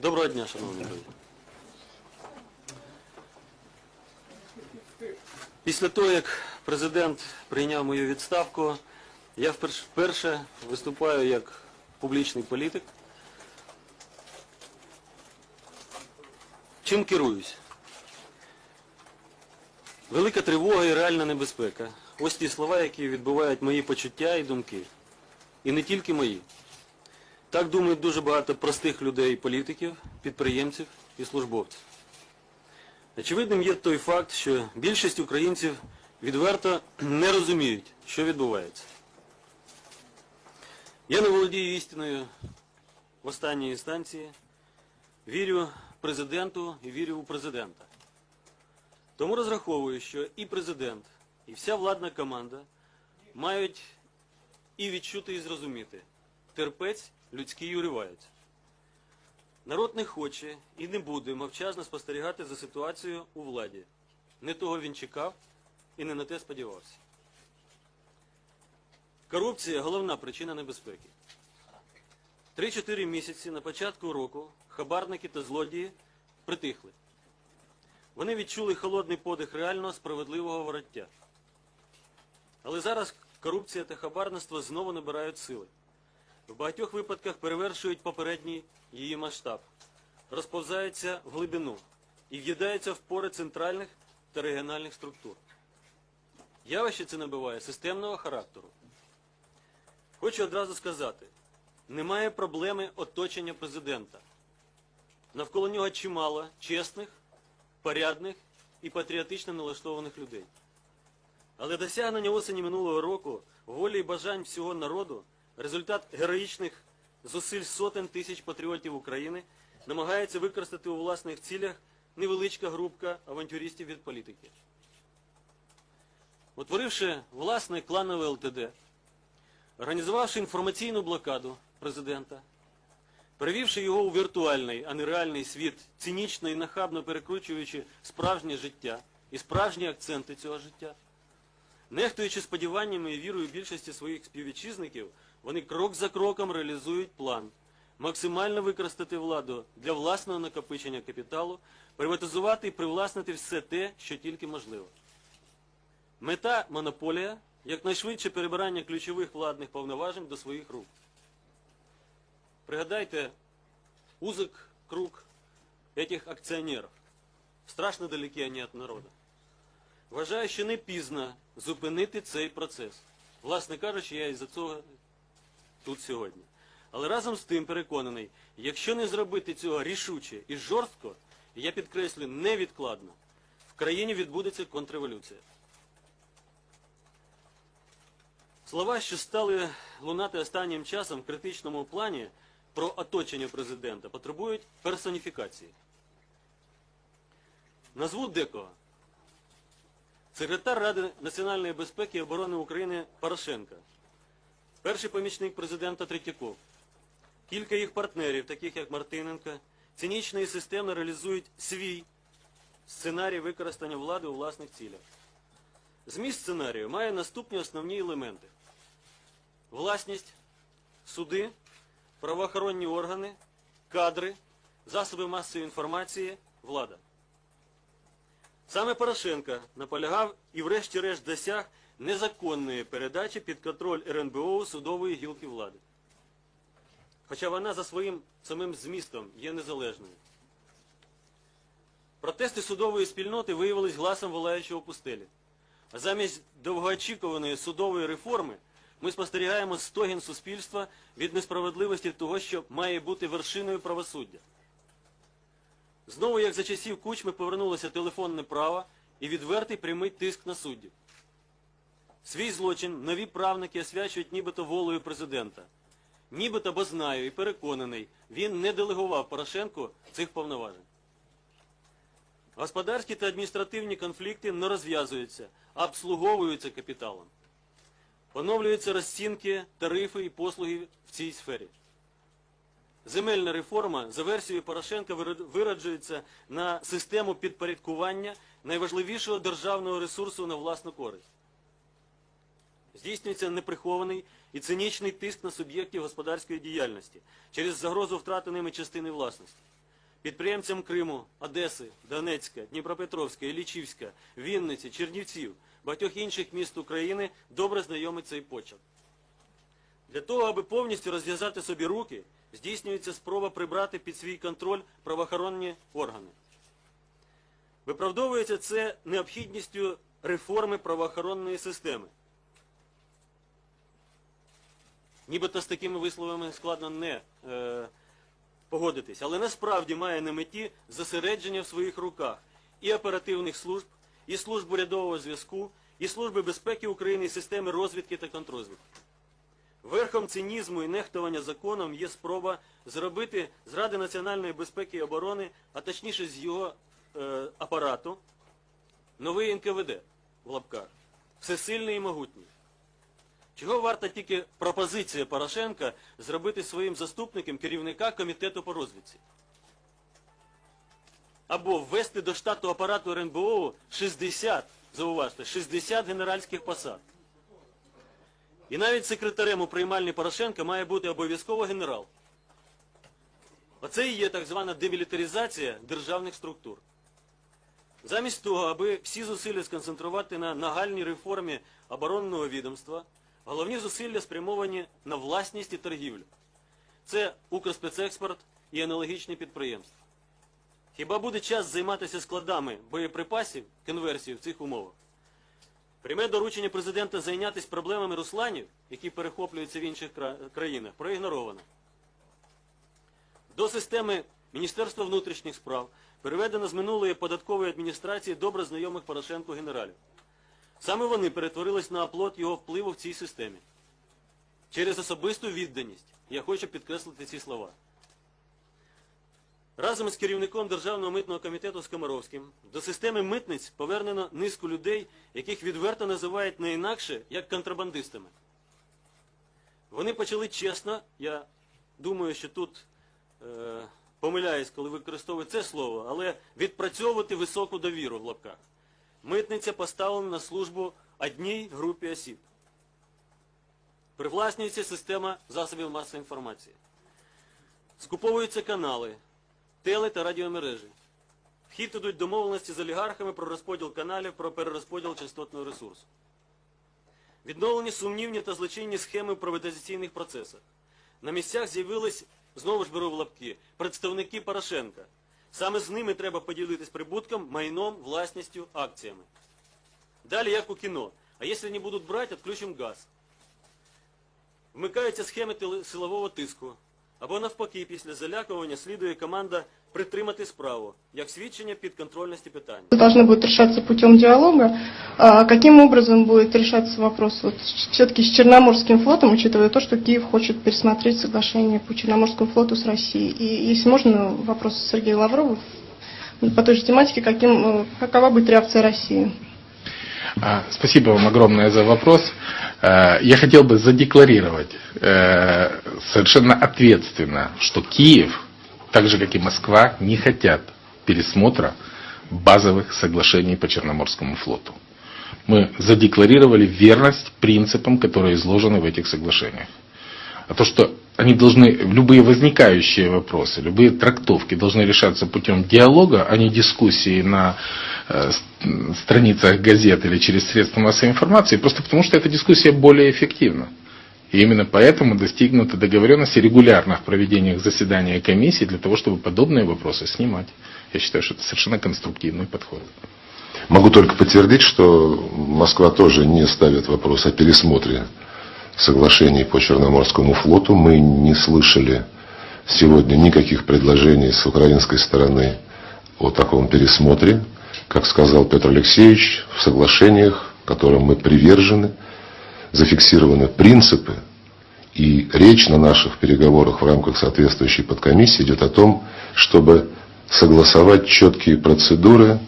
Доброго дня, шановні друзі. Після того, як президент прийняв мою відставку, я вперше, виступаю як публічний політик. Чим керуюсь? Велика тривога і реальна небезпека. Ось ті слова, які відбувають мої почуття і думки. І не тільки мої. Так думають дуже багато простих людей, політиків, підприємців і службовців. Очевидним є той факт, що більшість українців відверто не розуміють, що відбувається. Я не володію істиною в останній інстанції, вірю президенту і вірю у президента. Тому розраховую, що і президент, і вся владна команда мають і відчути, і зрозуміти. Терпець людський уривається. Народ не хоче і не буде мовчазно спостерігати за ситуацією у владі. Не того він чекав і не на те сподівався. Корупція головна причина небезпеки. Три-чотири місяці на початку року хабарники та злодії притихли. Вони відчули холодний подих реального справедливого вороття. Але зараз корупція та хабарництво знову набирають сили. В багатьох випадках перевершують попередній її масштаб, розповзаються в глибину і в'їдаються в пори центральних та регіональних структур. Явище це набуває системного характеру. Хочу одразу сказати, немає проблеми оточення президента. Навколо нього чимало чесних, порядних і патріотично налаштованих людей. Але досягнення осені минулого року, волі і бажань всього народу, результат героїчних зусиль сотень тисяч патріотів України намагається використати у власних цілях невеличка групка авантюристів від політики. Утворивши власне кланове ЛТД, організувавши інформаційну блокаду президента, перевівши його у віртуальний, а не реальний світ, цинічно і нахабно перекручуючи справжнє життя і справжні акценти цього життя, Нехтуючи сподіваннями і вірою більшості своїх співвітчизників, вони крок за кроком реалізують план максимально використати владу для власного накопичення капіталу, приватизувати і привласнити все те, що тільки можливо. Мета монополія якнайшвидше перебирання ключових владних повноважень до своїх рук. Пригадайте узок круг этих акціонерів. Страшно далекі вони від народу. Вважаю, що не пізно зупинити цей процес. Власне кажучи, я із-за цього тут сьогодні. Але разом з тим переконаний, якщо не зробити цього рішуче і жорстко, я підкреслю невідкладно, в країні відбудеться контрреволюція. Слова, що стали лунати останнім часом в критичному плані про оточення президента, потребують персоніфікації. Назву декого. Секретар Ради національної безпеки і оборони України Порошенка, перший помічник президента Третьяков, кілька їх партнерів, таких як Мартиненко, цинічно і системно реалізують свій сценарій використання влади у власних цілях. Зміст сценарію має наступні основні елементи: власність, суди, правоохоронні органи, кадри, засоби масової інформації, влада. Саме Порошенко наполягав і врешті-решт досяг незаконної передачі під контроль РНБО судової гілки влади. Хоча вона за своїм самим змістом є незалежною. Протести судової спільноти виявились гласом волаючого пустелі. А замість довгоочікуваної судової реформи ми спостерігаємо стогін суспільства від несправедливості того, що має бути вершиною правосуддя. Знову, як за часів кучми, повернулося телефонне право і відвертий прямий тиск на суддів. Свій злочин нові правники освячують нібито волею президента. Нібито, бо знаю і переконаний, він не делегував Порошенку цих повноважень. Господарські та адміністративні конфлікти не розв'язуються, а обслуговуються капіталом. Поновлюються розцінки, тарифи і послуги в цій сфері. Земельна реформа за версією Порошенка вироджується на систему підпорядкування найважливішого державного ресурсу на власну користь. Здійснюється неприхований і цинічний тиск на суб'єктів господарської діяльності через загрозу втрати ними частини власності. підприємцям Криму, Одеси, Донецька, Дніпропетровська, Іллічівська, Вінниці, Чернівців, багатьох інших міст України добре знайомий цей почерк. Для того, аби повністю розв'язати собі руки, здійснюється спроба прибрати під свій контроль правоохоронні органи. Виправдовується це необхідністю реформи правоохоронної системи. Нібито з такими висловами складно не е, погодитись, але насправді має на меті зосередження в своїх руках і оперативних служб, і служб урядового зв'язку, і Служби безпеки України, і системи розвідки та контрозвідки. Верхом цинізму і нехтування законом є спроба зробити з Ради національної безпеки і оборони, а точніше з його е, апарату, новий НКВД в лапках, всесильний і могутній. Чого варта тільки пропозиція Порошенка зробити своїм заступником керівника комітету по розвідці? Або ввести до штату апарату РНБО 60, зауважте, 60 генеральських посад. І навіть секретарем у приймальні Порошенка має бути обов'язково генерал. Оце і є так звана демілітаризація державних структур. Замість того, аби всі зусилля сконцентрувати на нагальній реформі оборонного відомства, головні зусилля спрямовані на власність і торгівлю. Це Укрспецекспорт і аналогічні підприємства. Хіба буде час займатися складами боєприпасів, конверсії в цих умовах? Пряме доручення президента зайнятися проблемами Русланів, які перехоплюються в інших країнах, проігноровано. До системи Міністерства внутрішніх справ переведено з минулої податкової адміністрації добре знайомих Порошенку генералів. Саме вони перетворились на оплот його впливу в цій системі. Через особисту відданість я хочу підкреслити ці слова. Разом з керівником Державного митного комітету Скомаровським до системи митниць повернено низку людей, яких відверто називають не інакше, як контрабандистами. Вони почали чесно, я думаю, що тут е, помиляюсь, коли використовую це слово, але відпрацьовувати високу довіру в лапках. Митниця поставлена на службу одній групі осіб. Привласнюється система засобів масової інформації. Скуповуються канали, теле та радіомережі. В хід ідуть домовленості з олігархами про розподіл каналів, про перерозподіл частотного ресурсу. Відновлені сумнівні та злочинні схеми в приватизаційних процесах. На місцях з'явились, знову ж беру в лапки, представники Порошенка. Саме з ними треба поділитись прибутком, майном, власністю, акціями. Далі як у кіно. А якщо не будуть брати, відключимо газ. Вмикаються схеми силового тиску. Або навпаки, після залякування слідує команда притримати справу, як свідчення підконтрольності питань. Это должно будет решаться путем диалога. А каким образом будет решаться вопрос вот, все-таки с Черноморским флотом, учитывая то, что Киев хочет пересмотреть соглашение по Черноморскому флоту с Россией? И если можно, вопрос Сергею Лаврову по той же тематике, каким, э, какова будет реакция России? А, Спасибо вам огромное за вопрос. Э, Я хотел бы задекларировать э, совершенно ответственно, что Киев, так же как и Москва, не хотят пересмотра базовых соглашений по Черноморскому флоту. Мы задекларировали верность принципам, которые изложены в этих соглашениях. А то, что они должны, любые возникающие вопросы, любые трактовки должны решаться путем диалога, а не дискуссии на страницах газет или через средства массовой информации, просто потому что эта дискуссия более эффективна. И именно поэтому достигнута договоренность о регулярных проведениях заседания комиссии для того, чтобы подобные вопросы снимать. Я считаю, что это совершенно конструктивный подход. Могу только подтвердить, что Москва тоже не ставит вопрос о пересмотре соглашений по Черноморскому флоту. Мы не слышали сегодня никаких предложений с украинской стороны о таком пересмотре. Как сказал Петр Алексеевич, в соглашениях, которым мы привержены, зафиксированы принципы, и речь на наших переговорах в рамках соответствующей подкомиссии идет о том, чтобы согласовать четкие процедуры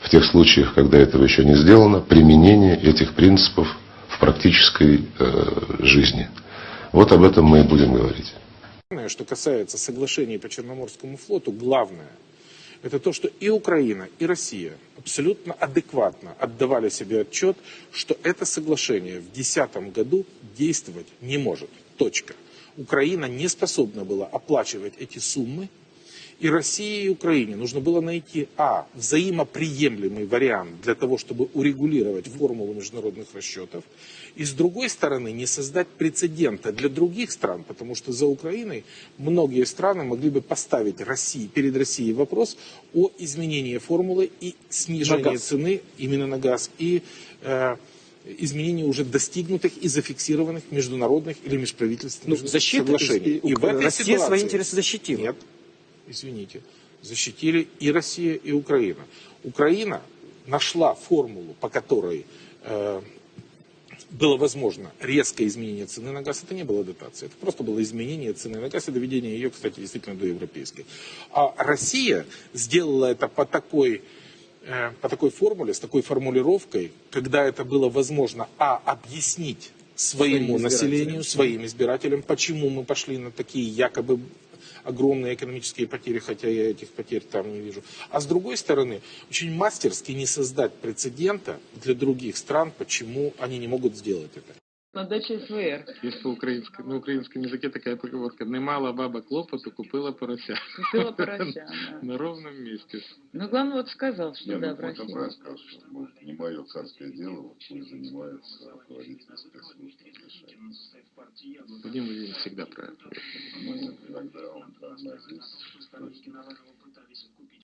в тех случаях, когда этого еще не сделано, применение этих принципов в практической э, жизни. Вот об этом мы и будем говорить. Что касается соглашений по Черноморскому флоту, главное, это то, что и Украина, и Россия абсолютно адекватно отдавали себе отчет, что это соглашение в 2010 году действовать не может. Точка. Украина не способна была оплачивать эти суммы, И России, и Украине нужно было найти, а, взаимоприемлемый вариант для того, чтобы урегулировать формулу международных расчетов, и с другой стороны не создать прецедента для других стран, потому что за Украиной многие страны могли бы поставить России, перед Россией вопрос о изменении формулы и снижении цены именно на газ и э, изменении уже достигнутых и зафиксированных международных или межправительственных Ну, защита, соглашений. и- и Россия свои интересы защитила. Нет, извините, защитили и Россия, и Украина. Украина нашла формулу, по которой э, было возможно резкое изменение цены на газ. Это не было дотация, это просто было изменение цены на газ и доведение ее, кстати, действительно до европейской. А Россия сделала это по такой э, по такой формуле, с такой формулировкой, когда это было возможно, а, объяснить своему Своим населению, своим избирателям, почему мы пошли на такие якобы огромные экономические потери, хотя я этих потерь там не вижу. А с другой стороны, очень мастерски не создать прецедента для других стран, почему они не могут сделать это. На даче СВР. Есть по-українськи, на українському язикі така поговорка. Не мала баба клопоту, купила порося. Купила порося, да. На ровном месте. Ну, главное, вот сказал, что Не, да, ну, в Путин России. правильно сказал, что может, не мое царское дело, вот пусть занимается руководитель спецслужб решает. Владимир Владимирович всегда правильно. Ну, иногда он, да, здесь точно.